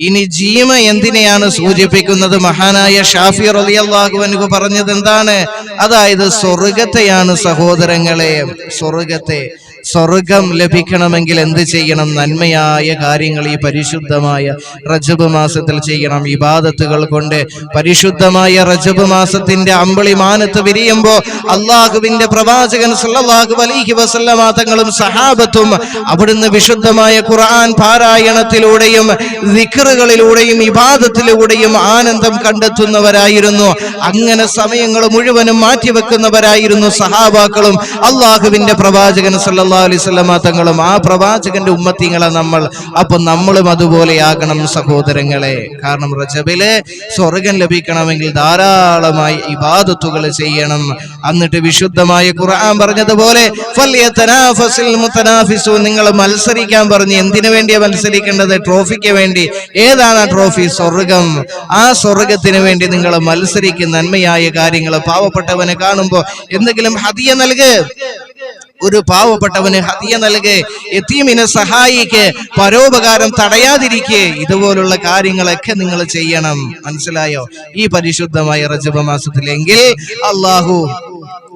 ഇനി ജീമ എന്തിനെയാണ് സൂചിപ്പിക്കുന്നത്? മഹാനായ ഷാഫി റളിയല്ലാഹു അൻഹു പറഞ്ഞത് എന്താണ് അതായത് സ്വർഗത്തെയാണ് സഹോദരങ്ങളെ സ്വർഗത്തെ സ്വർഗം ലഭിക്കണമെങ്കിൽ എന്ത് ചെയ്യണം? നന്മയായ കാര്യങ്ങൾ ഈ പരിശുദ്ധമായ റജബ് മാസത്തിൽ ചെയ്യണം. ഇബാദത്തുകൾ കൊണ്ട് പരിശുദ്ധമായ റജബ് മാസത്തിന്റെ അമ്പിളിമാനത്ത് വിരിയുമ്പോ അള്ളാഹുവിന്റെ പ്രവാചകൻ സല്ലല്ലാഹു അലൈഹി വസല്ലമ തങ്ങളും സഹാബത്തും അവിടുന്ന് വിശുദ്ധമായ ഖുർആൻ പാരായണത്തിലൂടെയും വിക്റുകളിലൂടെയും ഇബാദത്തിലൂടെയും ആനന്ദം കണ്ടെത്തുന്നവരായിരുന്നു. അങ്ങനെ സമയങ്ങൾ മുഴുവനും മാറ്റിവെക്കുന്നവരായിരുന്നു സഹാബാക്കളും. അള്ളാഹുവിന്റെ പ്രവാചകൻ സല്ലല്ലാഹു അലൈഹി വസല്ലമ തങ്ങളും ആ പ്രവാചകന്റെ ഉമ്മത്തിങ്ങളെ നമ്മൾ അപ്പൊ നമ്മളും അതുപോലെയാകണം സഹോദരങ്ങളെ. കാരണം റജബിലെ സ്വർഗം ലഭിക്കണമെങ്കിൽ ധാരാളമായി ഇബാദത്തുകൾ ചെയ്യണം. എന്നിട്ട് വിശുദ്ധമായ ഖുർആൻ പറഞ്ഞതുപോലെ നിങ്ങൾ മത്സരിക്കാൻ പറഞ്ഞു എന്തിനു വേണ്ടിയാ മത്സരിക്കേണ്ടത്? ട്രോഫിക്ക് വേണ്ടി. ഏതാണ് ആ ട്രോഫി? സ്വർഗം. ആ സ്വർഗത്തിന് വേണ്ടി നിങ്ങൾ മത്സരിക്കുന്ന നന്മയായ കാര്യങ്ങൾ പാവപ്പെട്ടവനെ കാണുമ്പോൾ എന്തെങ്കിലും ഹതിയ നൽക്. ഒരു പാവപ്പെട്ടവന് ഹതിയ നൽകെ എത്തീമിനെ സഹായിക്ക് പരോപകാരം തടയാതിരിക്കെ ഇതുപോലുള്ള കാര്യങ്ങളൊക്കെ നിങ്ങൾ ചെയ്യണം. മനസ്സിലായോ? ഈ പരിശുദ്ധമായ റജബ മാസത്തിലെങ്കിൽ അള്ളാഹു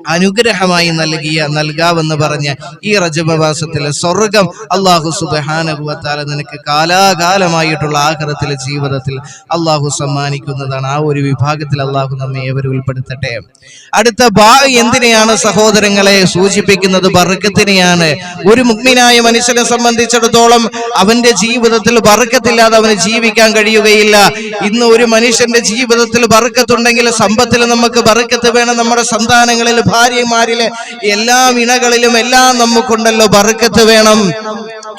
അനുഗ്രഹമായി നൽകിയ നൽകാമെന്ന് പറഞ്ഞ് ഈ റജബ മാസത്തിലെ സ്വർഗം അള്ളാഹു സുബാനുഭവത്താല നിനക്ക് കാലാകാലമായിട്ടുള്ള ആഗ്രഹത്തിലെ ജീവിതത്തിൽ അള്ളാഹു സമ്മാനിക്കുന്നതാണ്. ആ ഒരു വിഭാഗത്തിൽ അള്ളാഹു നമ്മെ ഏവരും ഉൾപ്പെടുത്തട്ടെ. അടുത്ത ബാ എന്തിനെയാണ് സഹോദരങ്ങളെ സൂചിപ്പിക്കുന്നത്? ബർക്കത്തിനെയാണ്. ഒരു മുഗ്മിനായ മനുഷ്യനെ സംബന്ധിച്ചിടത്തോളം അവന്റെ ജീവിതത്തിൽ ബർക്കത്തില്ലാതെ അവന് ജീവിക്കാൻ കഴിയുകയില്ല. ഇന്ന് ഒരു മനുഷ്യന്റെ ജീവിതത്തിൽ ബർക്കത്തുണ്ടെങ്കിൽ സമ്പത്തിൽ നമുക്ക് ബർക്കത്ത് വേണം. നമ്മുടെ സന്താനങ്ങളിൽ ഭാര്യമാരിലെ എല്ലാ വിണകളിലും എല്ലാം നമുക്കുണ്ടല്ലോ. ബർക്കത്ത് വേണം.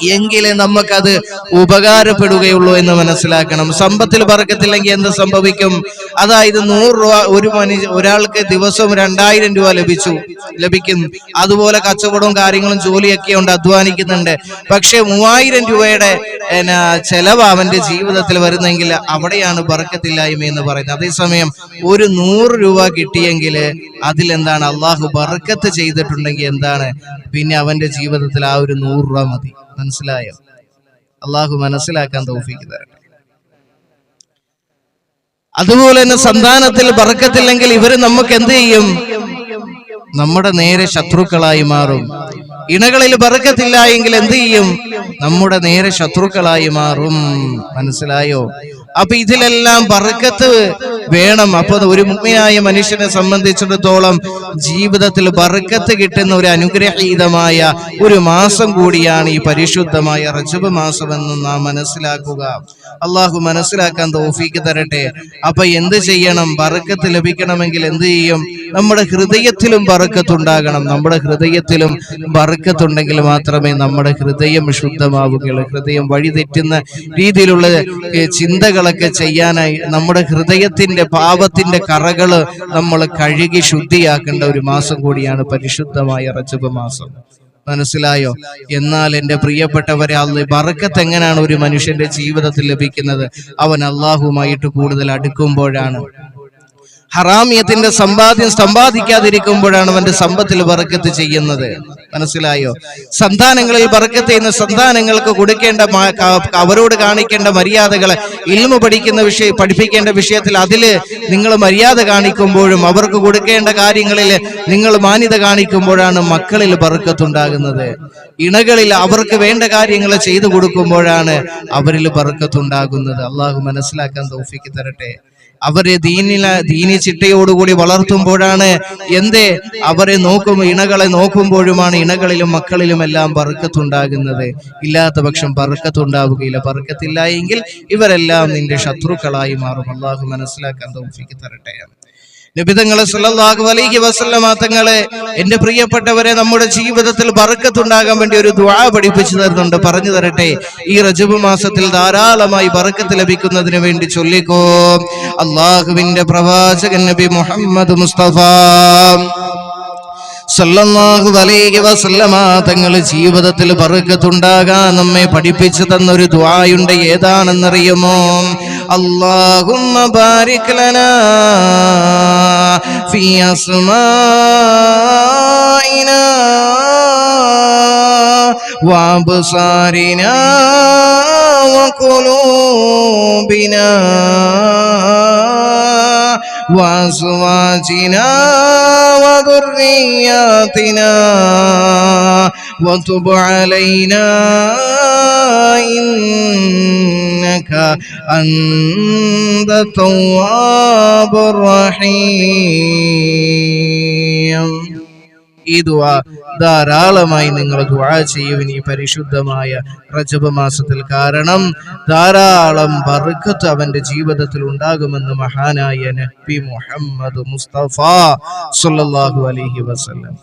എങ്കിലേ നമുക്കത് ഉപകാരപ്പെടുകയുള്ളൂ എന്ന് മനസ്സിലാക്കണം. സമ്പത്തിൽ പറക്കത്തില്ലെങ്കിൽ എന്ത് സംഭവിക്കും? അതായത് നൂറ് രൂപ ഒരു മനുഷ്യ ഒരാൾക്ക് ദിവസവും രണ്ടായിരം രൂപ ലഭിച്ചു ലഭിക്കുന്നു അതുപോലെ കച്ചവടവും കാര്യങ്ങളും ജോലിയൊക്കെ ഉണ്ട് അധ്വാനിക്കുന്നുണ്ട്. പക്ഷെ മൂവായിരം രൂപയുടെ ചെലവ് അവന്റെ ജീവിതത്തിൽ വരുന്നെങ്കിൽ അവിടെയാണ് ബറക്കത്തില്ലായ്മ എന്ന് പറയുന്നത്. അതേസമയം ഒരു നൂറ് രൂപ കിട്ടിയെങ്കിൽ അതിലെന്താണ്? അള്ളാഹു ബറക്കത്ത് ചെയ്തിട്ടുണ്ടെങ്കിൽ എന്താണ്? പിന്നെ അവന്റെ ജീവിതത്തിൽ ആ ഒരു നൂറ് രൂപ മതി. മനസ്സിലായോ? അള്ളാഹു മനസ്സിലാക്കാൻ തൗഫീക്ക് തരട്ടെ. അതുപോലെ തന്നെ സന്താനത്തിൽ ബറക്കത്തില്ലെങ്കിൽ ഇവർ നമുക്ക് എന്ത് ചെയ്യും? നമ്മുടെ നേരെ ശത്രുക്കളായി മാറും. ഇണകളിൽ ബറക്കത്തില്ല എങ്കിൽ എന്ത് ചെയ്യും? നമ്മുടെ നേരെ ശത്രുക്കളായി മാറും. മനസ്സിലായോ? അപ്പൊ ഇതിലെല്ലാം ബർക്കത്ത് വേണം. അപ്പൊ ഒരു മുഗ്മിയായ മനുഷ്യനെ സംബന്ധിച്ചിടത്തോളം ജീവിതത്തിൽ ബർക്കത്ത് കിട്ടുന്ന ഒരു അനുഗ്രഹീതമായ ഒരു മാസം കൂടിയാണ് ഈ പരിശുദ്ധമായ റജബ് മാസം എന്ന് നാം മനസ്സിലാക്കുക. അള്ളാഹു മനസ്സിലാക്കാൻ തോഫീക്ക് തരട്ടെ. അപ്പൊ എന്ത് ചെയ്യണം? ബറക്കത്ത് ലഭിക്കണമെങ്കിൽ എന്ത് ചെയ്യും? നമ്മുടെ ഹൃദയത്തിലും ബറക്കത്തുണ്ടാകണം. നമ്മുടെ ഹൃദയത്തിലും ബറക്കത്തുണ്ടെങ്കിൽ മാത്രമേ നമ്മുടെ ഹൃദയം ശുദ്ധമാവുകയുള്ളൂ. ഹൃദയം വഴിതെറ്റുന്ന രീതിയിലുള്ള ചിന്തകളൊക്കെ ചെയ്യാനായി നമ്മുടെ ഹൃദയത്തിന്റെ പാപത്തിന്റെ കറകൾ നമ്മൾ കഴുകി ശുദ്ധിയാക്കേണ്ട ഒരു മാസം കൂടിയാണ് പരിശുദ്ധമായ റജബ് മാസം. മനസ്സിലായോ? എന്നാൽ എന്റെ പ്രിയപ്പെട്ടവരെ അല്ല ബറക്കത്ത് എങ്ങനെയാണ് ഒരു മനുഷ്യന്റെ ജീവിതത്തിൽ ലഭിക്കുന്നത്? അവൻ അള്ളാഹുമായിട്ട് കൂടുതൽ അടുക്കുമ്പോഴാണ്. ഹറാമിയത്തിന്റെ സമ്പാദ്യം സമ്പാദിക്കാതിരിക്കുമ്പോഴാണ് അവന്റെ സമ്പത്തിൽ ബറക്കത്ത് ചെയ്യുന്നത്. മനസ്സിലായോ? സന്താനങ്ങളിൽ ബറക്കത്ത് ചെയ്യുന്ന സന്താനങ്ങൾക്ക് കൊടുക്കേണ്ട അവരോട് കാണിക്കേണ്ട മര്യാദകൾ ഇൽമ പഠിക്കുന്ന വിഷയം പഠിപ്പിക്കേണ്ട വിഷയത്തിൽ അതിൽ നിങ്ങൾ മര്യാദ കാണിക്കുമ്പോഴും അവർക്ക് കൊടുക്കേണ്ട കാര്യങ്ങളിൽ നിങ്ങൾ മാന്യത കാണിക്കുമ്പോഴാണ് മക്കളിൽ ബറക്കത്തുണ്ടാകുന്നത് ഇണകളിൽ അവർക്ക് വേണ്ട കാര്യങ്ങൾ ചെയ്തു കൊടുക്കുമ്പോഴാണ് അവരിൽ പറക്കത്തുണ്ടാകുന്നത് അള്ളാഹു മനസ്സിലാക്കാൻ തോഫിക്ക് തരട്ടെ. അവരെ ദീനില ദീനി ചിട്ടയോടുകൂടി വളർത്തുമ്പോഴാണ് എന്തേ? അവരെ നോക്കും ഇണകളെ നോക്കുമ്പോഴുമാണ് ഇണകളിലും മക്കളിലും എല്ലാം പറക്കത്തുണ്ടാകുന്നത് ഇല്ലാത്ത പക്ഷം പറക്കത്തുണ്ടാവുകയില്ല പറക്കത്തില്ല എങ്കിൽ ഇവരെല്ലാം നിന്റെ ശത്രുക്കളായി മാറും. അള്ളാഹു മനസ്സിലാക്കാൻ തോഫിക്ക് തരട്ടെ. നിബിതങ്ങളെ സല്ലല്ലാഹു അലൈഹി വസല്ലമ തങ്ങളെ എന്റെ പ്രിയപ്പെട്ടവരെ നമ്മുടെ ജീവിതത്തിൽ ബറക്കത്തുണ്ടാകാൻ വേണ്ടി ഒരു ദ്വാ പഠിപ്പിച്ചു തരുന്നുണ്ട്. പറഞ്ഞു തരട്ടെ ഈ റജബ് മാസത്തിൽ ധാരാളമായി ബറക്കത്ത് ലഭിക്കുന്നതിന് വേണ്ടി ചൊല്ലിക്കോ. അള്ളാഹുവിന്റെ പ്രവാചകൻ നബി മുഹമ്മദ് മുസ്തഫ. തങ്ങൾ ജീവിതത്തിൽ ബർക്കത്തുണ്ടാകാൻ നമ്മെ പഠിപ്പിച്ചു തന്നൊരു ദുആയുണ്ട് ഏതാണെന്നറിയുമോ അല്ലാഹുമ്മ ബാരിക് ലനാ ഫീ അസ്മാഇനാ وأبصارنا وقلوبنا ذنوبنا وذرياتنا وتب علينا إنك أنت التواب الرحيم. ഈ ദുആ ധാരാളമായി നിങ്ങൾ ദുആ ചെയ്യുവിൻ ഈ പരിശുദ്ധമായ റജബ് മാസത്തിൽ. കാരണം ധാരാളം ബർക്കത്ത് അവന്റെ ജീവിതത്തിൽ ഉണ്ടാകുമെന്ന് മഹാനായ നബി മുഹമ്മദ് മുസ്തഫ സല്ലല്ലാഹു അലൈഹി വസല്ലം.